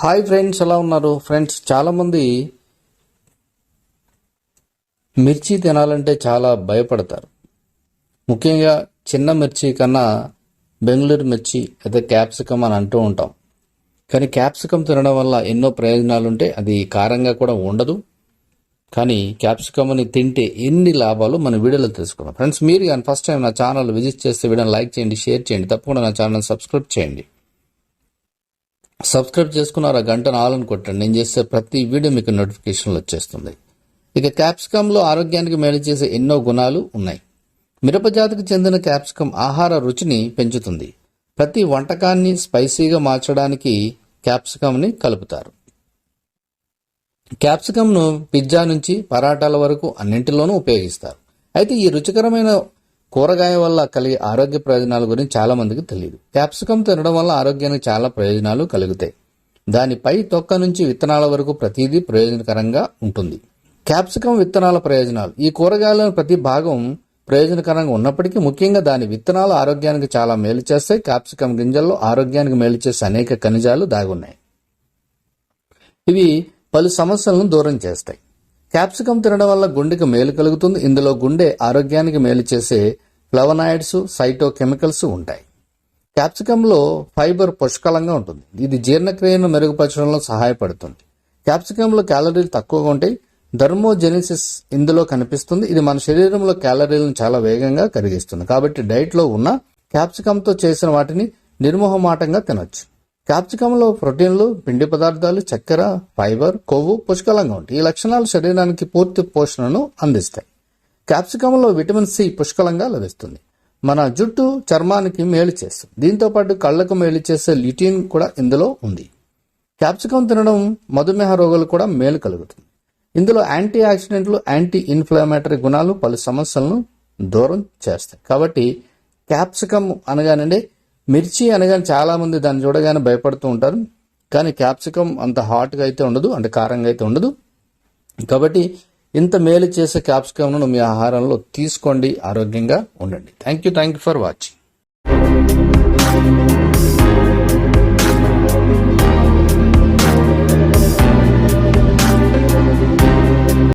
Hi friends ఎలా ఉన్నారు? Friends చాలా మంది మిర్చి తినాలంటే చాలా భయపడతారు. ముఖ్యంగా చిన్న మిర్చి కన్నా బెంగళూరు మిర్చి అయితే క్యాప్సికమ్ అని అంటూ ఉంటాం. కానీ క్యాప్సికమ్ తినడం వల్ల ఎన్నో ప్రయోజనాలు ఉంటాయి అది కారంగా కూడా ఉండదు. కానీ క్యాప్సికమ్ని తింటే ఎన్ని లాభాలు మన వీడియోలో తెలుసుకున్నాం ఫ్రెండ్స్ మీరు కానీ ఫస్ట్ టైం నా ఛానల్ విజిట్ చేస్తే వీడియోని లైక్ చేయండి షేర్ చేయండి తప్పకుండా నా ఛానల్ సబ్స్క్రైబ్ చేయండి. సబ్స్క్రైబ్ చేసుకున్నారు ఆ గంట నాలుగు కొట్టండి. నేను చేసే ప్రతి వీడియో మీకు నోటిఫికేషన్లు వచ్చేస్తుంది. ఇక క్యాప్సికంలో ఆరోగ్యానికి మేలు చేసే ఎన్నో గుణాలు ఉన్నాయి. మిరప జాతికి చెందిన క్యాప్సికం ఆహార రుచిని పెంచుతుంది. ప్రతి వంటకాన్ని స్పైసీగా మార్చడానికి క్యాప్సికంని కలుపుతారు. క్యాప్సికమ్ను పిజ్జా నుంచి పరాటాల వరకు అన్నింటిలోనూ ఉపయోగిస్తారు. అయితే ఈ రుచికరమైన కూరగాయ వల్ల కలిగే ఆరోగ్య ప్రయోజనాల గురించి చాలా మందికి తెలియదు క్యాప్సికమ్ తినడం వల్ల ఆరోగ్యానికి చాలా ప్రయోజనాలు కలుగుతాయి. దానిపై తొక్క నుంచి విత్తనాల వరకు ప్రతిదీ ప్రయోజనకరంగా ఉంటుంది. క్యాప్సికం విత్తనాల ప్రయోజనాలు. ఈ కూరగాయలను ప్రతి భాగం ప్రయోజనకరంగా ఉన్నప్పటికీ ముఖ్యంగా దాని విత్తనాలు ఆరోగ్యానికి చాలా మేలు చేస్తాయి. క్యాప్సికమ్ గింజల్లో ఆరోగ్యానికి మేలు చేసే అనేక ఖనిజాలు దాగున్నాయి. ఇవి పలు సమస్యలను దూరం చేస్తాయి. క్యాప్సికం తినడం వల్ల గుండెకి మేలు కలుగుతుంది. ఇందులో గుండె ఆరోగ్యానికి మేలు చేసే ఫ్లవనాయిడ్స్ సైటోకెమికల్స్ ఉంటాయి. క్యాప్సికంలో ఫైబర్ పుష్కలంగా ఉంటుంది. ఇది జీర్ణక్రియను మెరుగుపరచడంలో సహాయపడుతుంది. క్యాప్సికంలో క్యాలరీలు తక్కువగా ఉంటాయి. ధర్మోజెనిసిస్ ఇందులో కనిపిస్తుంది. ఇది మన శరీరంలో క్యాలరీలను చాలా వేగంగా కరిగిస్తుంది. కాబట్టి డైట్లో ఉన్న క్యాప్సికంతో చేసిన వాటిని నిర్మోహమాటంగా తినొచ్చు. క్యాప్సికంలో ప్రోటీన్లు పిండి పదార్థాలు చక్కెర ఫైబర్ కొవ్వు పుష్కలంగా ఉంటాయి. ఈ లక్షణాలు శరీరానికి పూర్తి పోషణను అందిస్తాయి. క్యాప్సికంలో విటమిన్ సి పుష్కలంగా లభిస్తుంది. మన జుట్టు చర్మానికి మేలు చేస్తుంది. దీంతో పాటు కళ్ళకు మేలు చేసే లిటిన్ కూడా ఇందులో ఉంది. క్యాప్సికం తినడం మధుమేహ రోగులు కూడా మేలు కలుగుతుంది. ఇందులో యాంటీ ఆక్సిడెంట్లు యాంటీ ఇన్ఫ్లమేటరీ గుణాలు పలు సమస్యలను దూరం చేస్తాయి. కాబట్టి క్యాప్సికం అనగానండి మిర్చి అనగానే చాలామంది దాన్ని చూడగానే భయపడుతూ ఉంటారు. కానీ క్యాప్సికం అంత హాట్గా అయితే ఉండదు అంటే కారంగా అయితే ఉండదు. కాబట్టి ఇంత మేలు చేసే క్యాప్సికమ్ను మీ ఆహారంలో తీసుకోండి ఆరోగ్యంగా ఉండండి. Thank you thank you for watching.